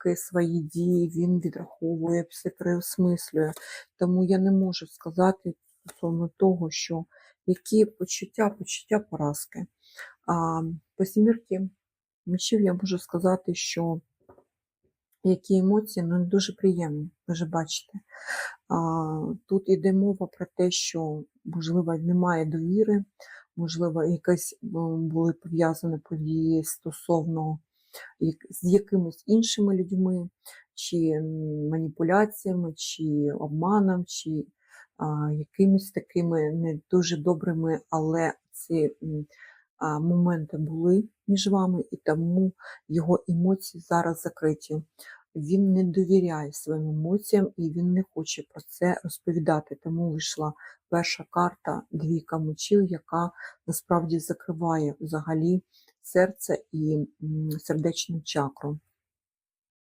кроки, свої дії він відраховує, все переосмислює. Тому я не можу сказати стосовно того, що які почуття, почуття поразки. А по сімірки мечів я можу сказати, що які емоції ну, дуже приємні, ви ж бачите. А, тут іде мова про те, що, можливо, немає довіри, можливо, якісь м, були пов'язані події стосовно з якимись іншими людьми, чи маніпуляціями, чи обманом, чи а, якимись такими не дуже добрими, але ці а, моменти були між вами, і тому його емоції зараз закриті. Він не довіряє своїм емоціям і він не хоче про це розповідати. Тому вийшла перша карта двійка мечів, яка насправді закриває взагалі серце і сердечну чакру.